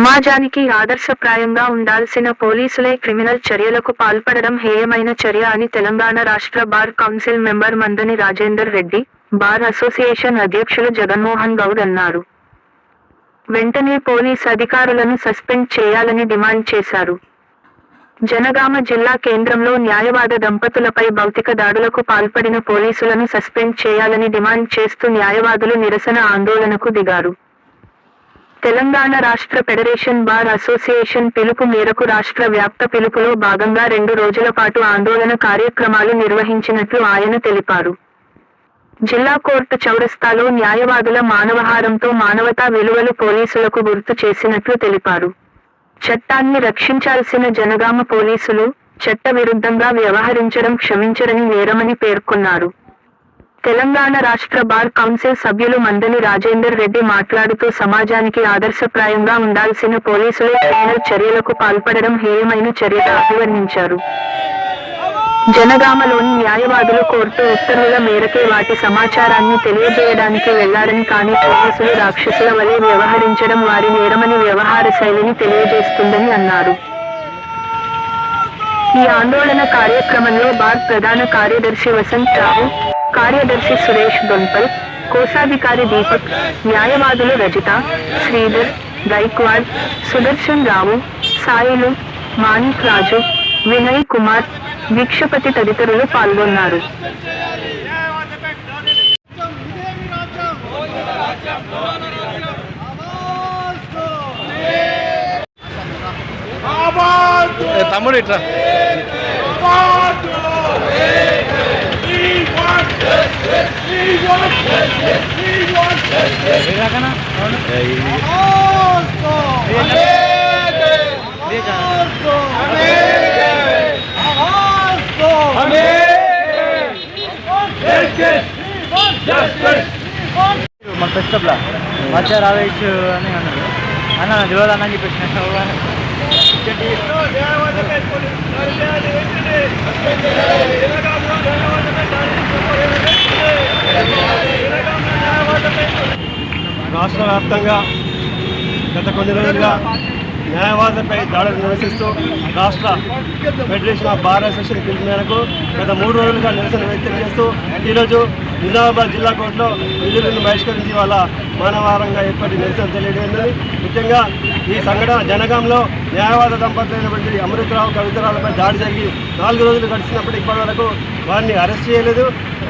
సమాజానికి ఆదర్శప్రాయంగా ఉండాల్సిన పోలీసులే క్రిమినల్ చర్యలకు పాల్పడడం హేయమైన చర్య అని తెలంగాణ రాష్ట్ర బార్ కౌన్సిల్ మెంబర్ మందని రాజేందర్ రెడ్డి బార్ అసోసియేషన్ అధ్యక్షులు జగన్మోహన్ గౌడ్ అన్నారు. వెంటనే పోలీస్ అధికారులను సస్పెండ్ చేయాలని డిమాండ్ చేశారు. జనగామ జిల్లా కేంద్రంలో న్యాయవాద దంపతులపై భౌతిక దాడులకు పాల్పడిన పోలీసులను సస్పెండ్ చేయాలని డిమాండ్ చేస్తూ న్యాయవాదులు నిరసన ఆందోళనకు దిగారు. తెలంగాణ రాష్ట్ర ఫెడరేషన్ బార్ అసోసియేషన్ పిలుపు మేరకు రాష్ట్ర వ్యాప్త పిలుపులో భాగంగా రెండు రోజుల పాటు ఆందోళన కార్యక్రమాలు నిర్వహించినట్లు ఆయన తెలిపారు. జిల్లా కోర్టు చౌరస్తాలో న్యాయవాదుల మానవహారంతో మానవతా విలువలు పోలీసులకు గుర్తు చేసినట్లు తెలిపారు. చట్టాన్ని రక్షించాల్సిన జనగామ పోలీసులు చట్ట విరుద్ధంగా వ్యవహరించడం క్షమించరని నేరమని పేర్కొన్నారు. తెలంగాణ రాష్ట్ర బార్ కౌన్సిల్ సభ్యులు మందని రాజేందర్ రెడ్డి మాట్లాడుతూ సమాజానికి ఆదర్శప్రాయంగా ఉండాల్సిన పోలీసులు క్రిమినల్ చర్యలకు పాల్పడడం హేయమైన చర్యగా అభివర్ణించారు. జనగామలోని న్యాయవాదులు కోర్టు ఉత్తర్వుల మేరకే వాటి సమాచారాన్ని తెలియజేయడానికి వెళ్ళారని కానీ పోలీసులు రాక్షసుల వలె వ్యవహరించడం వారి నేరమని వ్యవహార శైలిని తెలియజేస్తుందని అన్నారు. ఈ ఆందోళన కార్యక్రమంలో బార్ ప్రధాన కార్యదర్శి వసంత్ రావు కార్యదర్శి సురేష్ దొంపల్ కోశాధికారి దీపక్ న్యాయవాదులు రజిత శ్రీధర్ గైక్వాడ్ సుదర్శన్ రావు సాయిలు మాణిక్ రాజు వినయ్ కుమార్ భిక్షపతి తదితరులు పాల్గొన్నారు. తమ్ముడు ఇట్లా మన ఫెస్టప్లా మధ్య రావేష్ అని అన్నాడు అన్న నాకు తెలియదు అన్న అని చెప్పేసిన రాష్ట్ర వ్యాప్తంగా గత కొన్ని రోజులుగా న్యాయవాదులపై దాడులు నిరసిస్తూ రాష్ట్ర ఫెడరేషన్ ఆఫ్ బార్ అసోసియేషన్ పిలుపు మేరకు గత మూడు రోజులుగా నిరసన వ్యక్తం చేస్తూ ఈరోజు నిజామాబాద్ జిల్లా కోర్టులో విధులను బహిష్కరించి వాళ్ళ మానవారంగా ఏర్పడి నిరసన తెలియజేయనుంది ముఖ్యంగా ఈ సంఘటన జనగాంలో న్యాయవాద దంపతులైనటువంటి అమృతరావు కవితరాలపై దాడి జరిగి నాలుగు రోజులు గడిచినప్పటికి ఇప్పటి వరకు వారిని అరెస్ట్ చేయలేదు.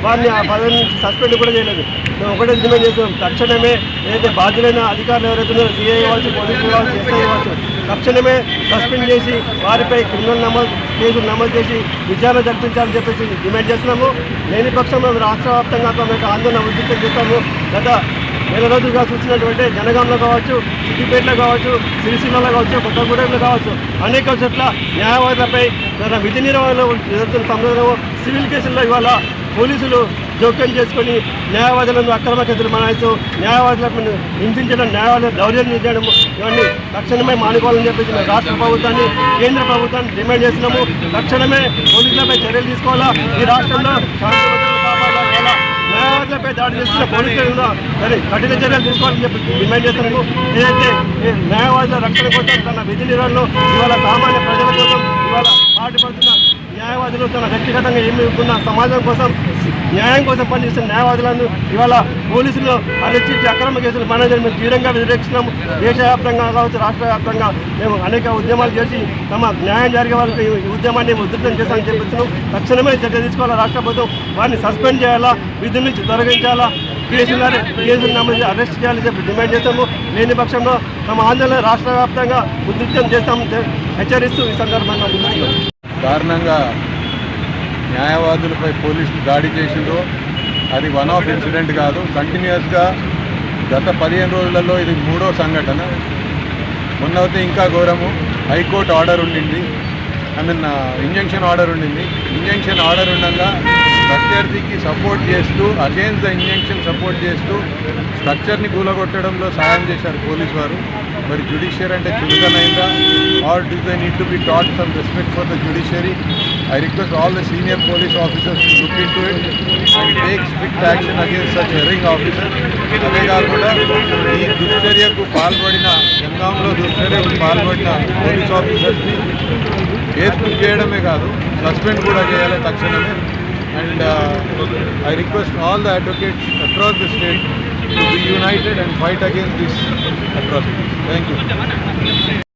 వారిని ఆ పదవి నుంచి సస్పెండ్ కూడా చేయలేదు. మేము ఒకటే డిమాండ్ చేస్తాం తక్షణమే ఏదైతే బాధ్యులైన అధికారులు ఎవరైతే ఉన్నారో సీఐ కావచ్చు పోలీసులు కావచ్చు ఎస్ఐ కావచ్చు తక్షణమే సస్పెండ్ చేసి వారిపై క్రిమినల్ నమోదు కేసులు నమోదు చేసి విచారణ జరిపించాలని చెప్పేసి డిమాండ్ చేస్తున్నాము. లేని పక్షంలో రాష్ట్ర వ్యాప్తంగా మేము ఆందోళన ఉద్రిక్తం చేస్తాము. గత నెల రోజులుగా చూసినటువంటి జనగాంలో కావచ్చు సిద్దిపేటలో కావచ్చు సిరిసిల్లలో కావచ్చు కొత్తగూడెంలో కావచ్చు అనేక చోట్ల న్యాయవాదులపై విధి నిర్వహణలో జరుగుతున్న సందర్భంలో సివిల్ కేసుల్లో ఇవాళ పోలీసులు జోక్యం చేసుకొని న్యాయవాదులను అక్రమ కేసులు మనాయిస్తూ న్యాయవాదులకు హింసించడం న్యాయవాదులు దౌర్జన్యం చేయడం ఇవన్నీ తక్షణమే మానుకోవాలని చెప్పేసి మేము రాష్ట్ర ప్రభుత్వాన్ని కేంద్ర ప్రభుత్వాన్ని డిమాండ్ చేస్తున్నాము. తక్షణమే పోలీసులపై చర్యలు తీసుకోవాలా? ఈ రాష్ట్రంలో న్యాయవాదులపై దాడి చేస్తున్న పోలీసులు సరే కఠిన చర్యలు తీసుకోవాలని చెప్పి డిమాండ్ చేస్తున్నాము. ఏదైతే న్యాయవాదుల రక్షణ కోసం తన విధి నిర్వహణలో ఇవాళ సామాన్య ప్రజల కోసం ఇవాళ పాటుపడుతున్న న్యాయవాదులు తన వ్యక్తిగతంగా ఏమి ఉన్న సమాజం కోసం న్యాయం కోసం పనిచేస్తున్న న్యాయవాదులను ఇవాళ పోలీసులు అరెస్ట్ చేసి అక్రమ కేసులు మేనేజర్ మేము తీవ్రంగా వ్యతిరేకిస్తున్నాము దేశవ్యాప్తంగా కావచ్చు రాష్ట్ర వ్యాప్తంగా మేము అనేక ఉద్యమాలు చేసి తమ న్యాయం జరిగే వాళ్ళకి ఈ ఉద్యమాన్ని ఉధృతం చేస్తామని చెప్పిస్తున్నాం తక్షణమే చర్య తీసుకోవాలా రాష్ట్ర ప్రభుత్వం? వారిని సస్పెండ్ చేయాలా? విధుల నుంచి తొలగించాలా? కేసులు కేసులు నమోదు అరెస్ట్ చేయాలని చెప్పి డిమాండ్ చేస్తాము. లేని పక్షంలో తమ ఆందోళన రాష్ట్ర వ్యాప్తంగా ఉధృతం చేస్తామని హెచ్చరిస్తూ ఈ సందర్భంగా దారుణంగా న్యాయవాదులపై పోలీసులు దాడి చేసిండ్రు. అది వన్ ఆఫ్ ఇన్సిడెంట్ కాదు. కంటిన్యూస్గా గత పదిహేను రోజులలో ఇది మూడో సంఘటన. మొన్నైతే ఇంకా ఘోరము. హైకోర్టు ఆర్డర్ ఉండింది. ఐ మీన్ ఇంజంక్షన్ ఆర్డర్ ఉండింది. ఇంజంక్షన్ ఆర్డర్ ఉండగా ప్రత్యర్థికి సపోర్ట్ చేస్తూ అగేన్స్ట్ ద ఇంజంక్షన్ సపోర్ట్ చేస్తూ స్ట్రక్చర్ని కూలగొట్టడంలో సాయం చేశారు పోలీసు వారు. మరి జ్యుడిషియరీ అంటే చురుకనైందా or do they need to be taught some respect for the judiciary? I request all the senior police officers look into it and take strict action against such erring officer అదే కాకుండా ఈ దుశ్చర్యకు పాల్పడిన జంగాంలో దుశ్చర్యకు పాల్పడిన police ఆఫీసర్స్ని case చేయడమే కాదు suspend కూడా చేయాలి తక్షణమే. And uh, I request all the advocates across the state to be united and fight against these atrocities. Thank you.